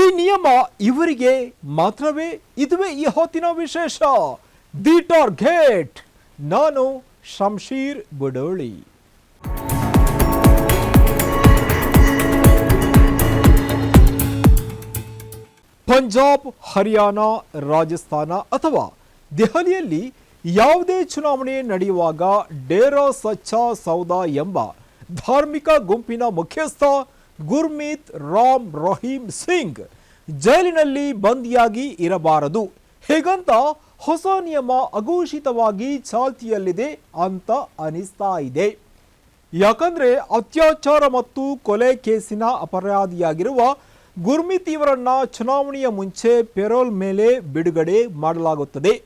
ಈ ನಿಯಮ ಇವರಿಗೆ ಮಾತ್ರವೇ, ಇದುವೇ ಈ ಹೊತ್ತಿನ ವಿಶೇಷ. ದಿ ಟಾರ್ಗೆಟ್ ನಾನು ಶಂಶೀರ್ ಬುಡೋಳಿ. ಪಂಜಾಬ್, ಹರಿಯಾಣ, ರಾಜಸ್ಥಾನ ಅಥವಾ ದೆಹಲಿಯಲ್ಲಿ ಯಾವುದೇ ಚುನಾವಣೆ ನಡೆಯುವಾಗ ಡೇರಾ ಸಚ್ಚಾ ಸೌದಾ ಎಂಬ ಧಾರ್ಮಿಕ ಗುಂಪಿನ ಮುಖ್ಯಸ್ಥ ಗುರ್ಮೀತ್ ರಾಮ್ ರಹೀಂ ಸಿಂಗ್ ಜೈಲಿನಲ್ಲಿ ಬಂದಿಯಾಗಿ ಇರಬಾರದು. ಹೇಗಂತ ಹೊಸ ನಿಯಮ ಅಘೋಷಿತವಾಗಿ ಚಾಲ್ತಿಯಲ್ಲಿದೆ ಅಂತ ಅನಿಸ್ತಾ ಇದೆ. ಯಾಕಂದ್ರೆ ಅತ್ಯಾಚಾರ ಮತ್ತು ಕೊಲೆ ಕೇಸಿನ ಅಪರಾಧಿಯಾಗಿರುವ ಗುರ್ಮಿತ್ ಇವರನ್ನ ಚುನಾವಣೆಯ ಮುಂಚೆ ಪೆರೋಲ್ ಮೇಲೆ ಬಿಡುಗಡೆ ಮಾಡಲಾಗುತ್ತದೆ.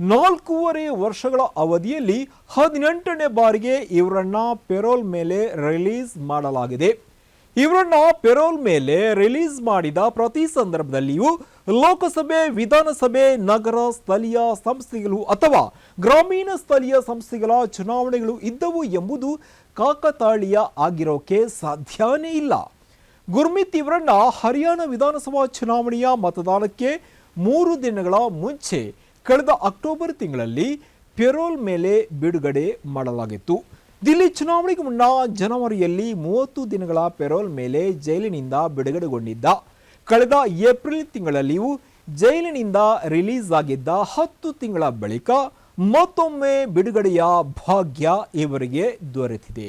ನಾಲ್ಕೂವರೆ ವರ್ಷಗಳ ಅವಧಿಯಲ್ಲಿ ಹದಿನೆಂಟನೇ ಬಾರಿಗೆ ಇವರನ್ನ ಪೆರೋಲ್ ಮೇಲೆ ರಿಲೀಸ್ ಮಾಡಲಾಗಿದೆ. ಇವರನ್ನ ಪೆರೋಲ್ ಮೇಲೆ ರಿಲೀಸ್ ಮಾಡಿದ ಪ್ರತಿ ಸಂದರ್ಭದಲ್ಲಿಯೂ ಲೋಕಸಭೆ, ವಿಧಾನಸಭೆ, ನಗರ ಸ್ಥಳೀಯ ಸಂಸ್ಥೆಗಳು ಅಥವಾ ಗ್ರಾಮೀಣ ಸ್ಥಳೀಯ ಸಂಸ್ಥೆಗಳ ಚುನಾವಣೆಗಳು ಇದ್ದವು ಎಂಬುದು ಕಾಕತಾಳೀಯ ಆಗಿರೋಕೆ ಸಾಧ್ಯನೇ ಇಲ್ಲ. ಗುರ್ಮಿತ್ ಇವರನ್ನ ಹರಿಯಾಣ ವಿಧಾನಸಭಾ ಚುನಾವಣೆಯ ಮತದಾನಕ್ಕೆ ಮೂರು ದಿನಗಳ ಮುಂಚೆ, ಕಳೆದ ಅಕ್ಟೋಬರ್ ತಿಂಗಳಲ್ಲಿ ಪೆರೋಲ್ ಮೇಲೆ ಬಿಡುಗಡೆ ಮಾಡಲಾಗಿತ್ತು. ದಿಲ್ಲಿ ಚುನಾವಣೆಗೆ ಮುನ್ನ ಜನವರಿಯಲ್ಲಿ ಮೂವತ್ತು ದಿನಗಳ ಪೆರೋಲ್ ಮೇಲೆ ಜೈಲಿನಿಂದ ಬಿಡುಗಡೆಗೊಂಡಿದ್ದ ಕಳೆದ ಏಪ್ರಿಲ್ ತಿಂಗಳಲ್ಲಿಯೂ ಜೈಲಿನಿಂದ ರಿಲೀಸ್ ಆಗಿದ್ದ ಹತ್ತು ತಿಂಗಳ ಬಳಿಕ ಮತ್ತೊಮ್ಮೆ ಬಿಡುಗಡೆಯ ಭಾಗ್ಯ ಇವರಿಗೆ ದೊರೆತಿದೆ.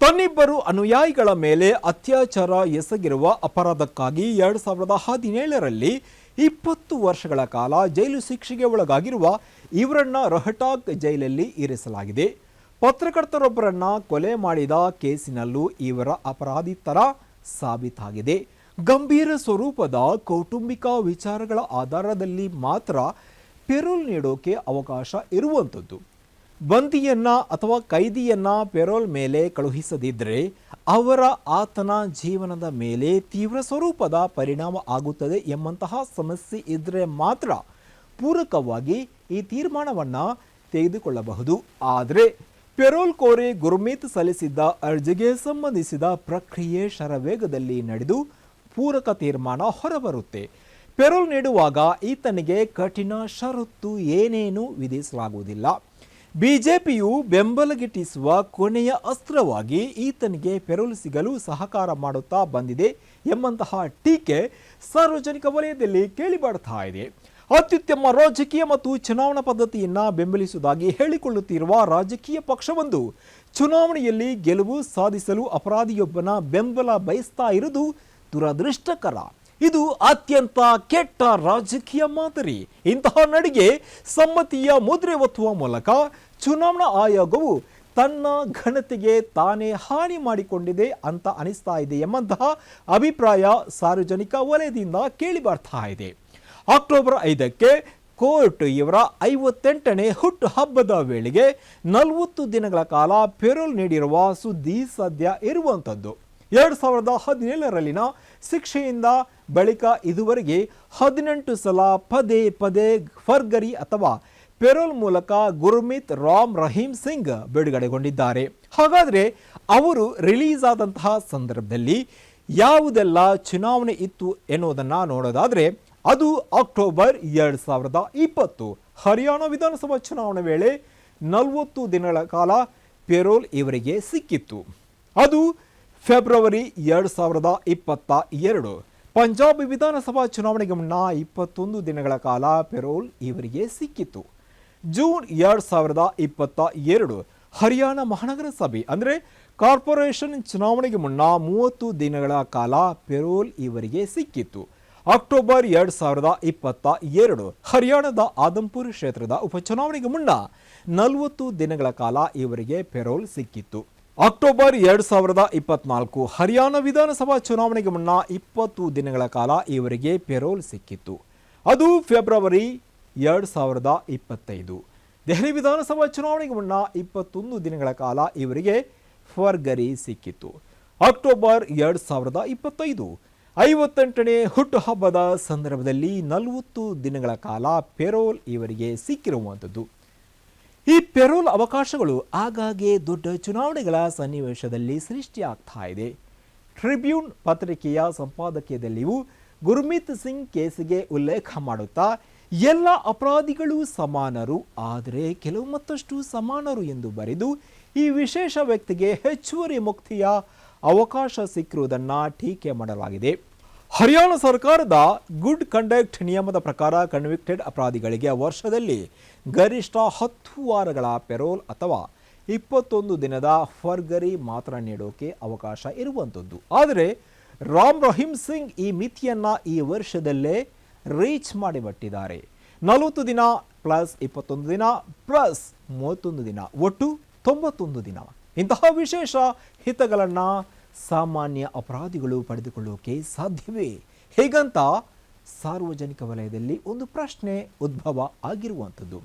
ತನ್ನಿಬ್ಬರು ಅನುಯಾಯಿಗಳ ಮೇಲೆ ಅತ್ಯಾಚಾರ ಎಸಗಿರುವ ಅಪರಾಧಕ್ಕಾಗಿ ಎರಡು ಸಾವಿರದ ಹದಿನೇಳರಲ್ಲಿ ಇಪ್ಪತ್ತು ವರ್ಷಗಳ ಕಾಲ ಜೈಲು ಶಿಕ್ಷೆಗೆ ಒಳಗಾಗಿರುವ ಇವರನ್ನ ರೊಹಟಾಕ್ ಜೈಲಲ್ಲಿ ಇರಿಸಲಾಗಿದೆ. ಪತ್ರಕರ್ತರೊಬ್ಬರನ್ನ ಕೊಲೆ ಮಾಡಿದ ಕೇಸಿನಲ್ಲೂ ಇವರ ಅಪರಾಧಿತರ ಸಾಬೀತಾಗಿದೆ. ಗಂಭೀರ ಸ್ವರೂಪದ ಕೌಟುಂಬಿಕ ವಿಚಾರಗಳ ಆಧಾರದಲ್ಲಿ ಮಾತ್ರ ಪೆರೋಲ್ ನೀಡೋಕೆ ಅವಕಾಶ ಇರುವಂಥದ್ದು ಬಂದಿಯನ್ನ ಅಥವಾ ಕೈದಿಯನ್ನ ಪೆರೋಲ್ ಮೇಲೆ ಕಳುಹಿಸದಿದ್ದರೆ ಅವರ ಆತನ ಜೀವನದ ಮೇಲೆ ತೀವ್ರ ಸ್ವರೂಪದ ಪರಿಣಾಮ ಆಗುತ್ತದೆ ಎಂಬಂತಹ ಸಮಸ್ಯೆ ಇದ್ದರೆ ಮಾತ್ರ ಪೂರಕವಾಗಿ ಈ ತೀರ್ಮಾನವನ್ನು ತೆಗೆದುಕೊಳ್ಳಬಹುದು. ಆದರೆ ಪೆರೋಲ್ ಕೋರಿ ಗುರ್ಮೀತ್ ಸಲ್ಲಿಸಿದ್ದ ಅರ್ಜಿಗೆ ಸಂಬಂಧಿಸಿದ ಪ್ರಕ್ರಿಯೆ ಶರವೇಗದಲ್ಲಿ ನಡೆದು ಪೂರಕ ತೀರ್ಮಾನ ಹೊರಬರುತ್ತೆ. ಪೆರೋಲ್ ನೀಡುವಾಗ ಈತನಿಗೆ ಕಠಿಣ ಷರತ್ತು ಏನೇನೂ ವಿಧಿಸಲಾಗುವುದಿಲ್ಲ. ಬಿಜೆಪಿಯು ಬೆಂಬಲಗಿಟ್ಟಿಸುವ ಕೊನೆಯ ಅಸ್ತ್ರವಾಗಿ ಈತನಿಗೆ ಪೆರೋಲ್ ಸಿಗಲು ಸಹಕಾರ ಮಾಡುತ್ತಾ ಬಂದಿದೆ ಎಂಬಂತಹ ಟೀಕೆ ಸಾರ್ವಜನಿಕ ವಲಯದಲ್ಲಿ ಕೇಳಿಬರ್ತಾ ಇದೆ. ಅತ್ಯುತ್ತಮ ರಾಜಕೀಯ ಮತ್ತು ಚುನಾವಣಾ ಪದ್ಧತಿಯನ್ನು ಬೆಂಬಲಿಸುವುದಾಗಿ ಹೇಳಿಕೊಳ್ಳುತ್ತಿರುವ ರಾಜಕೀಯ ಪಕ್ಷವೊಂದು ಚುನಾವಣೆಯಲ್ಲಿ ಗೆಲುವು ಸಾಧಿಸಲು ಅಪರಾಧಿಯೊಬ್ಬನ ಬೆಂಬಲ ಬಯಸ್ತಾ ಇರುವುದು ದುರದೃಷ್ಟಕರ. ಇದು ಅತ್ಯಂತ ಕೆಟ್ಟ ರಾಜಕೀಯ ಮಾದರಿ. ಇಂತಹ ನಡಿಗೆ ಸಮ್ಮತಿಯ ಮುದ್ರೆ ಒತ್ತುವ ಮೂಲಕ ಚುನಾವಣಾ ಆಯೋಗವು ತನ್ನ ಘನತೆಗೆ ತಾನೇ ಹಾನಿ ಮಾಡಿಕೊಂಡಿದೆ ಅಂತ ಅನಿಸ್ತಾ ಇದೆ ಎಂಬಂತಹ ಅಭಿಪ್ರಾಯ ಸಾರ್ವಜನಿಕ ವಲಯದಿಂದ ಕೇಳಿ ಬರ್ತಾ ಇದೆ. ಅಕ್ಟೋಬರ್ ಐದಕ್ಕೆ ಕೋರ್ಟ್ ಇವರ ಐವತ್ತೆಂಟನೇ ಹುಟ್ಟು ಹಬ್ಬದ ವೇಳೆಗೆ ನಲವತ್ತು ದಿನಗಳ ಕಾಲ ಪೆರೋಲ್ ನೀಡಿರುವ ಸುದ್ದಿ ಸದ್ಯ ಇರುವಂಥದ್ದು ಎರಡು ಸಾವಿರದ ಹದಿನೇಳರಲ್ಲಿನ ಶಿಕ್ಷೆಯಿಂದ ಬಳಿಕ ಇದುವರೆಗೆ ಹದಿನೆಂಟು ಸಲ ಪದೇ ಪದೇ ಫರ್ಗರಿ ಅಥವಾ ಪೆರೋಲ್ ಮೂಲಕ ಗುರ್ಮಿತ್ ರಾಮ್ ರಹೀಂ ಸಿಂಗ್ ಬಿಡುಗಡೆಗೊಂಡಿದ್ದಾರೆ. ಹಾಗಾದರೆ ಅವರು ರಿಲೀಸ್ ಆದಂತಹ ಸಂದರ್ಭದಲ್ಲಿ ಯಾವುದೆಲ್ಲ ಚುನಾವಣೆ ಇತ್ತು ಎನ್ನುವುದನ್ನು ನೋಡೋದಾದರೆ ಅದು ಅಕ್ಟೋಬರ್ ಎರಡು ಸಾವಿರದ ಇಪ್ಪತ್ತು. ಹರಿಯಾಣ ವಿಧಾನಸಭಾ ಚುನಾವಣೆ ವೇಳೆ ನಲವತ್ತು ದಿನಗಳ ಕಾಲ ಪೆರೋಲ್ ಇವರಿಗೆ ಸಿಕ್ಕಿತ್ತು. ಅದು ಫೆಬ್ರವರಿ ಎರಡು ಸಾವಿರದ ಇಪ್ಪತ್ತ ಎರಡು. ಪಂಜಾಬ್ ವಿಧಾನಸಭಾ ಚುನಾವಣೆಗೆ ಮುನ್ನ ಇಪ್ಪತ್ತೊಂದು ದಿನಗಳ ಕಾಲ ಪೆರೋಲ್ ಇವರಿಗೆ ಸಿಕ್ಕಿತ್ತು. ಜೂನ್ ಎರಡು ಸಾವಿರದ ಇಪ್ಪತ್ತ ಎರಡು ಹರಿಯಾಣ ಮಹಾನಗರ ಸಭೆ, ಅಂದರೆ ಕಾರ್ಪೊರೇಷನ್ ಚುನಾವಣೆಗೆ ಮುನ್ನ ಮೂವತ್ತು ದಿನಗಳ ಕಾಲ ಪೆರೋಲ್ ಇವರಿಗೆ ಸಿಕ್ಕಿತ್ತು. ಅಕ್ಟೋಬರ್ ಎರಡು ಸಾವಿರದ ಇಪ್ಪತ್ತ ಎರಡು, ಹರಿಯಾಣದ ಆದಂಪುರ್ ಕ್ಷೇತ್ರದ ಉಪಚುನಾವಣೆಗೆ ಮುನ್ನ ನಲವತ್ತು ದಿನಗಳ ಕಾಲ ಇವರಿಗೆ ಪೆರೋಲ್ ಸಿಕ್ಕಿತ್ತು. ಅಕ್ಟೋಬರ್ ಎರಡು ಸಾವಿರದ ಇಪ್ಪತ್ನಾಲ್ಕು, ಹರಿಯಾಣ ವಿಧಾನಸಭಾ ಚುನಾವಣೆಗೆ ಮುನ್ನ ಇಪ್ಪತ್ತು ದಿನಗಳ ಕಾಲ ಇವರಿಗೆ ಪೆರೋಲ್ ಸಿಕ್ಕಿತ್ತು. ಅದು ಫೆಬ್ರವರಿ ಎರಡು ಸಾವಿರದ ಇಪ್ಪತ್ತೈದು, ದೆಹಲಿ ವಿಧಾನಸಭಾ ಚುನಾವಣೆಗೆ ಮುನ್ನ ಇಪ್ಪತ್ತೊಂದು ದಿನಗಳ ಕಾಲ ಇವರಿಗೆ ಫರ್ಗರಿ ಸಿಕ್ಕಿತ್ತು. ಅಕ್ಟೋಬರ್ ಎರಡು ಸಾವಿರದ ಇಪ್ಪತ್ತೈದು ಐವತ್ತೆಂಟನೇ ಹುಟ್ಟುಹಬ್ಬದ ಸಂದರ್ಭದಲ್ಲಿ ನಲವತ್ತು ದಿನಗಳ ಕಾಲ ಪೆರೋಲ್ ಇವರಿಗೆ ಸಿಕ್ಕಿರುವಂಥದ್ದು ಈ ಪೆರೋಲ್ ಅವಕಾಶಗಳು ಆಗಾಗ್ಗೆ ದೊಡ್ಡ ಚುನಾವಣೆಗಳ ಸನ್ನಿವೇಶದಲ್ಲಿ ಸೃಷ್ಟಿಯಾಗ್ತಾ ಇದೆ. ಟ್ರಿಬ್ಯೂನ್ ಪತ್ರಿಕೆಯ ಸಂಪಾದಕೀಯದಲ್ಲಿಯೂ ಗುರ್ಮಿತ್ ಸಿಂಗ್ ಕೇಸಿಗೆ ಉಲ್ಲೇಖ ಮಾಡುತ್ತಾ, ಎಲ್ಲ ಅಪರಾಧಿಗಳು ಸಮಾನರು, ಆದರೆ ಕೆಲವು ಮತ್ತಷ್ಟು ಸಮಾನರು ಎಂದು ಬರೆದು ಈ ವಿಶೇಷ ವ್ಯಕ್ತಿಗೆ ಹೆಚ್ಚುವರಿ ಮುಕ್ತಿಯ ಅವಕಾಶ ಸಿಕ್ಕಿರುವುದನ್ನು ಟೀಕೆ ಮಾಡಲಾಗಿದೆ. ಹರಿಯಾಣ ಸರ್ಕಾರದ ಗುಡ್ ಕಂಡಕ್ಟ್ ನಿಯಮದ ಪ್ರಕಾರ ಕನ್ವಿಕ್ಟೆಡ್ ಅಪರಾಧಿಗಳಿಗೆ ವರ್ಷದಲ್ಲಿ ಗರಿಷ್ಠ ಹತ್ತು ವಾರಗಳ ಪೆರೋಲ್ ಅಥವಾ ಇಪ್ಪತ್ತೊಂದು ದಿನದ ಫರ್ಗರಿ ಮಾತ್ರ ನೀಡೋಕೆ ಅವಕಾಶ ಇರುವಂಥದ್ದು ಆದರೆ ರಾಮ್ ರಹೀಂ ಸಿಂಗ್ ಈ ಮಿತಿಯನ್ನು ಈ ವರ್ಷದಲ್ಲೇ ರೀಚ್ ಮಾಡಿಬಿಟ್ಟಿದ್ದಾರೆ. ನಲವತ್ತು ದಿನ ಪ್ಲಸ್ ಇಪ್ಪತ್ತೊಂದು ದಿನ ಪ್ಲಸ್ ಮೂವತ್ತೊಂದು ದಿನ, ಒಟ್ಟು ತೊಂಬತ್ತೊಂದು ದಿನ. ಇಂತಹ ವಿಶೇಷ ಹಿತಗಳನ್ನು ಸಾಮಾನ್ಯ ಅಪರಾಧಿಗಳು ಪಡೆದುಕೊಳ್ಳೋಕೆ ಸಾಧ್ಯವೇ? ಹೇಗಂತ ಸಾರ್ವಜನಿಕ ವಲಯದಲ್ಲಿ ಒಂದು ಪ್ರಶ್ನೆ ಉದ್ಭವ ಆಗಿರುವಂಥದ್ದು.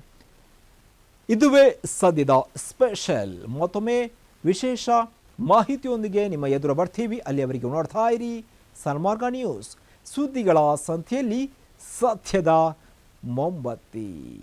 ಇದುವೇ ಸದ್ಯದ ಸ್ಪೆಷಲ್. ಮತ್ತೊಮ್ಮೆ ವಿಶೇಷ ಮಾಹಿತಿಯೊಂದಿಗೆ ನಿಮ್ಮ ಎದುರು ಬರ್ತೀವಿ. ಅಲ್ಲಿಯವರೆಗೆ ನೋಡ್ತಾ ಇರಿ ಸನ್ಮಾರ್ಗ ನ್ಯೂಸ್. ಸುದ್ದಿಗಳ ಸಂತೆಯಲ್ಲಿ ಸತ್ಯದ ಮೊಂಬತ್ತಿ.